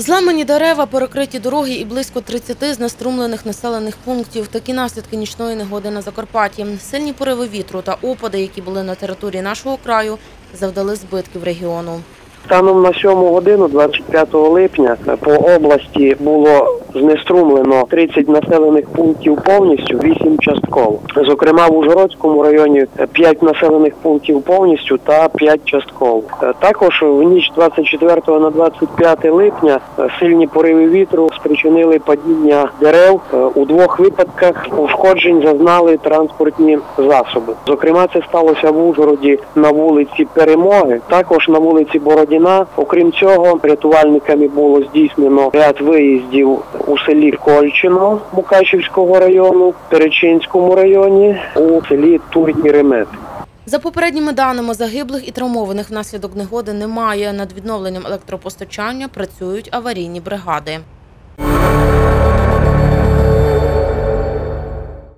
Зламані дерева, перекриті дороги і близько 30 знеструмлених населених пунктів. Такі наслідки нічної негоди на Закарпатті. Сильні пориви вітру та опади, які були на території нашого краю, завдали збитків регіону. Станом на 7 годину, 25 липня, по області було знеструмлено 30 населених пунктів повністю, 8 частково. Зокрема, в Ужгородському районі 5 населених пунктів повністю та 5 частково. Е, Також в ніч 24 на 25 липня е, сильні пориви вітру спричинили падіння дерев. Е, У двох випадках ушкоджень зазнали транспортні засоби. Зокрема, це сталося в Ужгороді на вулиці Перемоги, також на вулиці Бородіна. Окрім цього, рятувальниками було здійснено ряд виїздів у селі Кольчино Мукачівського району, Перечинському районі, у селі Турні Ремет. За попередніми даними, загиблих і травмованих внаслідок негоди немає. Над відновленням електропостачання працюють аварійні бригади.